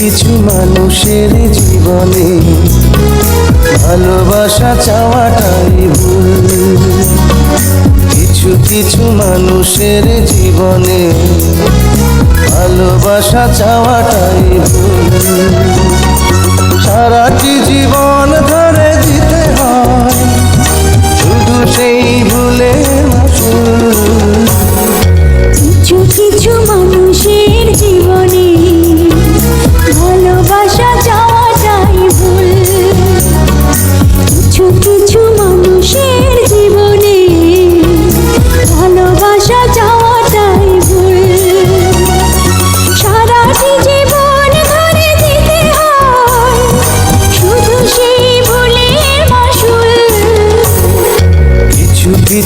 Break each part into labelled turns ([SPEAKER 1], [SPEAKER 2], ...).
[SPEAKER 1] কিছু মানুষের জীবনে ভালোবাসা চাওয়াটাই ভুল। কিছু কিছু মানুষের জীবনে ভালোবাসা চাওয়াটাই ভুল। সারাটি জীবন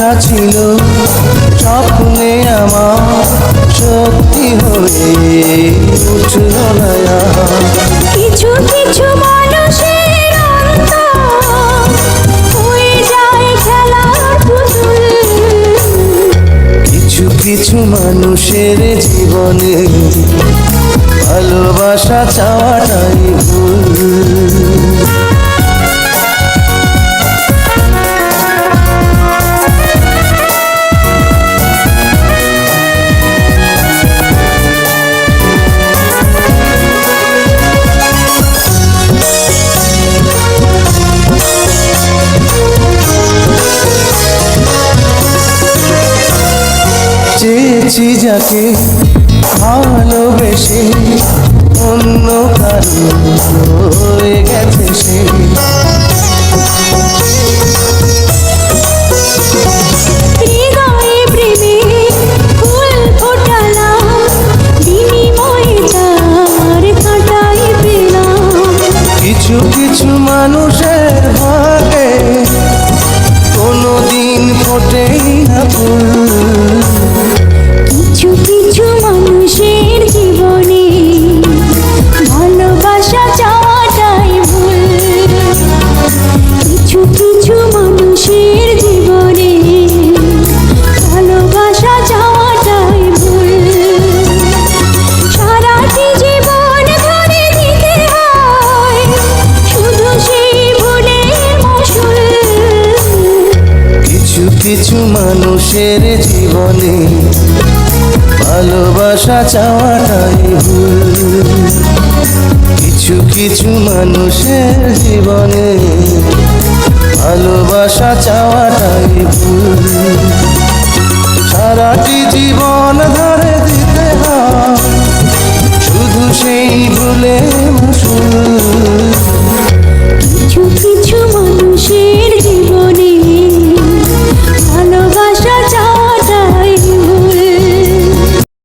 [SPEAKER 1] আশা ছিল স্বপ্নে আমার সত্যি হয়ে উঠল না
[SPEAKER 2] কিছু কিছু মানুষের
[SPEAKER 1] কিছু কিছু মানুষের জীবনে ভালোবাসা চাওয়াটাই ভুল। চেয়েছি যাকে ভালোবেসে অন্য কারণ হয়ে গেছে সে। মানুষের
[SPEAKER 2] জীবনে ভালোবাসা চাওয়াটাই ভুল। কিছু কিছু মানুষের জীবনে ভালোবাসা চাওয়াটাই ভুল। সারাটি জীবন ধরে